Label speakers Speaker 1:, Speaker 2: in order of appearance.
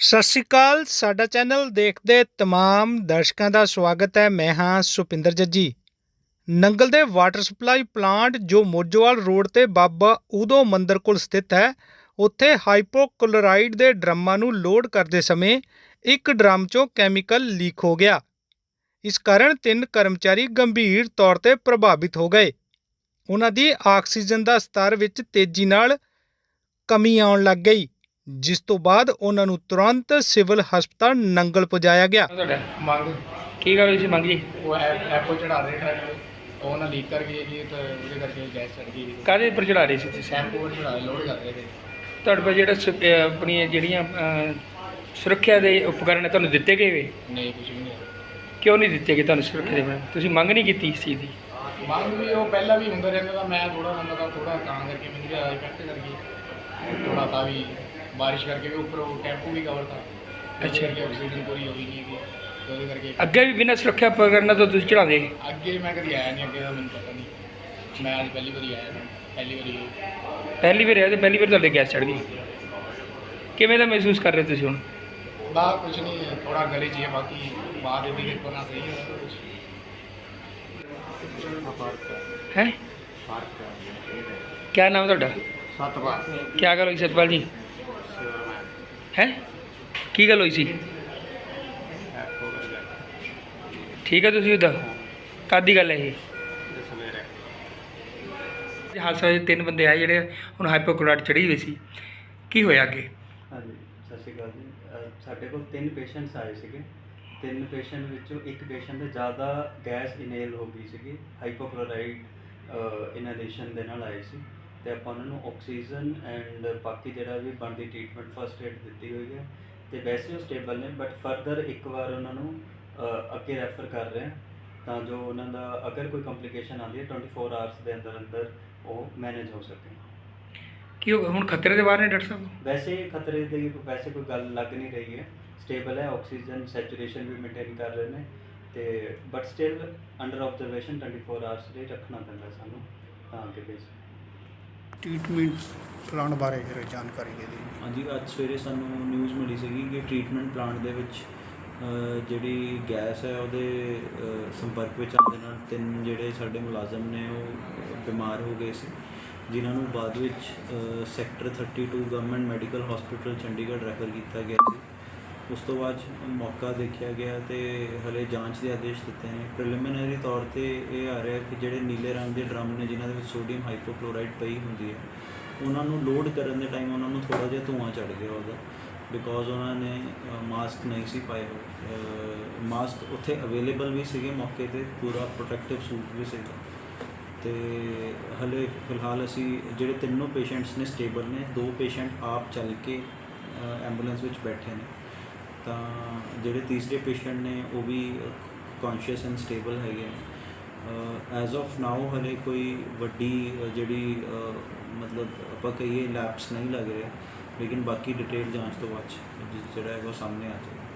Speaker 1: ਸਤਿ ਸ਼੍ਰੀ ਅਕਾਲ, ਸਾਡਾ ਚੈਨਲ ਦੇਖਦੇ ਤਮਾਮ ਦਰਸ਼ਕਾਂ ਦਾ ਸਵਾਗਤ ਹੈ। ਮੈਂ ਹਾਂ ਸੁਪਿੰਦਰ ਜੱਜੀ। ਨੰਗਲ ਦੇ ਵਾਟਰ ਸਪਲਾਈ ਪਲਾਂਟ ਜੋ ਮੋਜੋਵਾਲ ਰੋਡ ਤੇ ਬਾਬਾ ਉਦੋ ਮੰਦਰ ਕੋਲ ਸਥਿਤ ਹੈ, ਉੱਥੇ ਹਾਈਪੋਕਲੋਰਾਈਡ ਦੇ ਡਰਮਾਂ ਨੂੰ ਲੋਡ ਕਰਦੇ ਸਮੇਂ ਇੱਕ ਡਰਮ 'ਚੋਂ ਕੈਮੀਕਲ ਲੀਕ ਹੋ ਗਿਆ। ਇਸ ਕਾਰਨ ਤਿੰਨ ਕਰਮਚਾਰੀ ਗੰਭੀਰ ਤੌਰ ਤੇ ਪ੍ਰਭਾਵਿਤ ਹੋ ਗਏ। ਉਹਨਾਂ ਦੀ ਆਕਸੀਜਨ ਦਾ ਸਤਰ ਵਿੱਚ ਤੇਜ਼ੀ ਨਾਲ ਕਮੀ ਆਉਣ ਲੱਗ ਗਈ। ਜਿਸ ਤੋਂ ਬਾਅਦ ਉਹਨਾਂ ਨੂੰ ਤੁਰੰਤ ਸਿਵਲ ਹਸਪਤਾਲ ਨੰਗਲ ਪਹੁੰਚਾਇਆ ਗਿਆ।
Speaker 2: ਤੁਹਾਡਾ
Speaker 3: ਮੰਗ
Speaker 2: ਕੀ ਗੱਲ ਹੋਈ ਸੀ ਮੰਗ ਜੀ?
Speaker 3: ਉਹ ਐਪ ਚੜਾ ਰਹੇ ਟਰੱਕ ਉਹ ਨਾ ਲੀਕ ਕਰ ਗਈ ਜੀ ਤਾਂ ਉਹਦੇ ਕਰਕੇ ਗੈਸ ਚੜ ਗਈ
Speaker 2: ਕਾਹਦੇ ਉੱਪਰ ਚੜਾ ਰਹੇ ਸੀ ਤੁਸੀਂ?
Speaker 3: ਸ਼ੈਂਪੂ ਚੜਾ ਲੋਡ ਕਰ ਰਹੇ ਤੇ
Speaker 2: ਤੁਹਾਡੇ ਕੋਲ ਜਿਹੜਾ ਸੁ- ਅਹ ਆਪਣੀਆਂ ਜਿਹੜੀਆਂ ਅਹ, ਸੁਰੱਖਿਆ ਦੇ ਉਪਕਰਨ ਹੈ ਤੁਹਾਨੂੰ ਦਿੱਤੇ ਗਏ ਵੇ?
Speaker 3: ਨਹੀਂ ਕੁਝ ਵੀ ਨਹੀਂ।
Speaker 2: ਕਿਉਂ ਨਹੀਂ ਦਿੱਤੇ ਗਏ ਤੁਹਾਨੂੰ ਸੁਰੱਖਿਆ ਦੇ ਉਪਕਰਨ? ਤੁਸੀਂ ਮੰਗ ਨਹੀਂ ਕੀਤੀ ਇਸ ਚੀਜ਼ ਦੀ?
Speaker 3: ਮੰਗ ਵੀ ਉਹ ਪਹਿਲਾਂ ਵੀ ਹੁੰਦਾ ਰਹਿੰਦਾ ਤਾਂ ਮੈਂ ਥੋੜਾ ਹੁੰਦਾ ਤਾਂ ਥੋੜਾ ਤਾਂ ਕਰਕੇ ਮੈਨੂੰ ਜ਼ਿਆਦਾ ਇਫੈਕਟ ਕਰ ਗਈ ਥੋੜਾ ਤਾਂ ਵੀ ਬਾਰਿਸ਼ ਕਰਕੇ ਵੀ ਉੱਪਰ ਉਹ ਟੈਂਪੂ ਵੀ ਕਵਰ ਤਾਂ
Speaker 2: ਅੱਛਾ।
Speaker 3: ਅੱਛਾ ਆਕਸੀਜਨ ਪੂਰੀ ਹੋਈ ਨਹੀਂ ਹੈਗੀ ਤੇ ਉਹਦੇ ਕਰਕੇ
Speaker 2: ਅੱਗੇ ਵੀ ਬਿਨਾਂ ਸੁਰੱਖਿਆ ਉਪਕਰਨਾਂ ਤੋਂ ਤੁਸੀਂ ਚੜਾਉਂਦੇ
Speaker 3: ਅੱਗੇ ਮੈਂ ਕਦੀ ਆਇਆ ਨਹੀਂ ਅੱਗੇ ਦਾ ਮੈਨੂੰ ਪਤਾ ਨਹੀਂ। ਮੈਂ ਅੱਜ ਪਹਿਲੀ ਵਾਰੀ ਆਇਆ ਪਹਿਲੀ ਵਾਰੀ
Speaker 2: ਪਹਿਲੀ ਵਾਰ ਆਇਆ ਤੇ ਪਹਿਲੀ ਵਾਰ ਤੁਹਾਡੇ ਗੈਸ ਚੜ ਗਈ। ਕਿਵੇਂ ਦਾ ਮਹਿਸੂਸ ਕਰ ਰਹੇ ਤੁਸੀਂ ਹੁਣ?
Speaker 3: ਬਾ ਕੁਝ ਨਹੀਂ ਥੋੜਾ ਗਲੇ 'ਚ ਹੀ ਹੈ ਬਾਕੀ ਬਾਅਦ ਦੇ ਵੀ ਕਰਨਾ ਸਹੀ ਹੈ? ਕੁਝ
Speaker 2: ਹੈ ਕੀ ਨਾਮ ਤੁਹਾਡਾ?
Speaker 3: ਸੱਤ ਵਾਰ
Speaker 2: ਕੀ ਗੱਲ ਹੋਈ ਸਤਪਾਲ ਜੀ? ਹੈ? ਕੀ ਗੱਲ ਹੋਈ ਸੀ? ਠੀਕ ਹੈ ਤੁਸੀਂ ਉਹਦਾ ਕਾਦੀ ਗੱਲ ਹੈ ਇਹ? ਇਹ ਹਾਦਸਾ ਹੋਇਆ ਤਿੰਨ ਬੰਦੇ ਆਏ ਜਿਹੜੇ ਹੁਣ ਹਾਈਪੋਕਲੋਰਾਈਡ ਚੜੀ ਹੋਈ ਸੀ। ਕੀ ਹੋਇਆ ਅੱਗੇ?
Speaker 4: ਹਾਂਜੀ, ਸਤਿ ਸ਼੍ਰੀ ਅਕਾਲ ਜੀ। ਅਹ ਸਾਡੇ ਕੋਲ ਤਿੰਨ ਪੇਸ਼ੈਂਟਸ ਆਏ ਸੀਗੇ। ਤਿੰਨ ਪੇਸ਼ੈਂਟ ਵਿੱਚੋਂ ਇੱਕ ਪੇਸ਼ੈਂਟ ਦੇ ਜ਼ਿਆਦਾ ਗੈਸ ਇਨੇਲ ਹੋ ਗਈ ਸੀਗੀ। ਹਾਈਪੋਕਲੋਰਾਈਡ ਇਨਹੇਲੇਸ਼ਨ ਦੇ ਨਾਲ ਆਏ ਸੀ। ਤੇ ਆਪਾਂ ਉਹਨਾਂ ਨੂੰ ਆਕਸੀਜਨ ਐਂਡ ਬਾਕੀ ਜਿਹੜਾ ਵੀ ਬਣਦੀ ਟ੍ਰੀਟਮੈਂਟ ਫਸਟ ਏਡ ਦਿੱਤੀ ਹੋਈ ਹੈ। ਤੇ ਵੈਸੇ ਉਹ ਸਟੇਬਲ ਨੇ ਬਟ ਫਰਦਰ ਇੱਕ ਵਾਰ ਉਹਨਾਂ ਨੂੰ ਅੱਗੇ ਰੈਫਰ ਕਰ ਰਹੇ ਹਾਂ ਤਾਂ ਜੋ ਉਹਨਾਂ ਦਾ ਅਗਰ ਕੋਈ ਕੰਪਲਿਕੇਸ਼ਨ ਆਉਂਦੀ ਹੈ 24 ਆਵਰਸ ਦੇ ਅੰਦਰ ਅੰਦਰ ਉਹ ਮੈਨੇਜ ਹੋ ਸਕੇ।
Speaker 2: ਕੀ ਹੋ ਗਿਆ? ਹੁਣ ਖਤਰੇ ਦੇ ਬਾਹਰ ਨੇ ਡਾਕਟਰ ਸਾਹਿਬ?
Speaker 4: ਵੈਸੇ ਖਤਰੇ ਦੀ ਵੈਸੇ ਕੋਈ ਗੱਲ ਲੱਗ ਨਹੀਂ ਰਹੀ ਹੈ। ਸਟੇਬਲ ਹੈ ਆਕਸੀਜਨ ਸੈਚੂਰੇਸ਼ਨ ਵੀ ਮੇਨਟੇਨ ਕਰ ਰਹੇ ਨੇ ਤੇ but still under observation 24 hours ਲਈ ਰੱਖਣਾ ਪੈਂਦਾ ਸਾਨੂੰ ਤਾਂ ਅੱਗੇ ਭੇਜ
Speaker 1: ਟ੍ਰੀਟਮੈਂਟ ਪਲਾਨ ਬਾਰੇ ਫਿਰ ਜਾਣਕਾਰੀ ਦੇ ਦਿਓ।
Speaker 5: ਹਾਂਜੀ ਅੱਜ ਸਵੇਰੇ ਸਾਨੂੰ ਨਿਊਜ਼ ਮਿਲੀ ਸੀਗੀ ਕਿ ਟ੍ਰੀਟਮੈਂਟ ਪਲਾਂਟ ਦੇ ਵਿੱਚ ਅ, ਜਿਹੜੀ ਗੈਸ ਹੈ ਉਹਦੇ ਅ, ਸੰਪਰਕ ਵਿੱਚ ਆਉਣ ਦੇ ਨਾਲ ਤਿੰਨ ਜਿਹੜੇ ਸਾਡੇ ਮੁਲਾਜ਼ਮ ਨੇ ਉਹ ਬਿਮਾਰ ਹੋ ਗਏ ਸੀ ਜਿਨ੍ਹਾਂ ਨੂੰ ਬਾਅਦ ਵਿੱਚ ਅ, sector 32 government medical hospital Chandigarh refer ਕੀਤਾ ਗਿਆ ਸੀ। ਉਸ ਤੋਂ ਬਾਅਦ ਮੌਕਾ ਦੇਖਿਆ ਗਿਆ ਤੇ ਹਲੇ ਜਾਂਚ ਦੇ ਆਦੇਸ਼ ਦਿੱਤੇ ਨੇ। ਪ੍ਰੀਲਿਮਿਨਰੀ ਤੌਰ ਤੇ ਇਹ ਆ ਰਿਹਾ ਕਿ ਜਿਹੜੇ ਨੀਲੇ ਰੰਗ ਦੇ ਡਰਮ ਨੇ, ਜਿਨ੍ਹਾਂ ਦੇ ਵਿੱਚ ਸੋਡੀਅਮ ਹਾਈਪੋਕਲੋਰਾਈਡ ਪਈ ਹੁੰਦੀ ਹੈ, ਉਹਨਾਂ ਨੂੰ ਲੋਡ ਕਰਨ ਦੇ ਟਾਈਮ ਉਹਨਾਂ ਨੂੰ ਥੋੜਾ ਜਿਹਾ ਧੂਆਂ ਚੜ ਗਿਆ ਉਹਦਾ ਬਿਕੋਜ਼ ਉਹਨਾਂ ਨੇ ਮਾਸਕ ਨਹੀਂ ਸੀ ਪਾਏ ਮਾਸਕ ਉੱਥੇ ਅਵੇਲੇਬਲ ਵੀ ਸੀਗੇ ਮੌਕੇ ਤੇ, ਪੂਰਾ ਪ੍ਰੋਟੈਕਟਿਵ ਸੂਟ ਵੀ ਸੀਗਾ। ਤੇ ਹਲੇ ਫਿਲਹਾਲ ਅਸੀਂ ਜਿਹੜੇ ਤਿੰਨੋਂ ਪੇਸ਼ੈਂਟਸ ਨੇ ਸਟੇਬਲ ਨੇ, ਦੋ ਪੇਸ਼ੈਂਟ ਆਪ ਚੱਲ ਕੇ ਐਂਬੂਲੈਂਸ ਵਿੱਚ ਬੈਠੇ ਨੇ। ਤਾਂ ਜਿਹੜੇ ਤੀਸਰੇ ਪੇਸ਼ੈਂਟ ਨੇ, ਉਹ ਵੀ ਕੌਨਸ਼ੀਅਸ ਐਂਡ ਸਟੇਬਲ ਹੈਗੇ ਨੇ ਐਜ਼ ਆਫ ਨਾਓ ਹਲੇ ਕੋਈ ਵੱਡੀ ਜਿਹੜੀ ਮਤਲਬ ਆਪਾਂ ਕਹੀਏ ਲੈਪਸ ਨਹੀਂ ਲੱਗ ਰਿਹਾ। ਲੇਕਿਨ ਬਾਕੀ ਡਿਟੇਲ ਜਾਂਚ ਤੋਂ ਬਾਅਦ 'ਚ ਜਿਹੜਾ ਹੈ ਉਹ ਸਾਹਮਣੇ ਆ ਜਾਏਗਾ।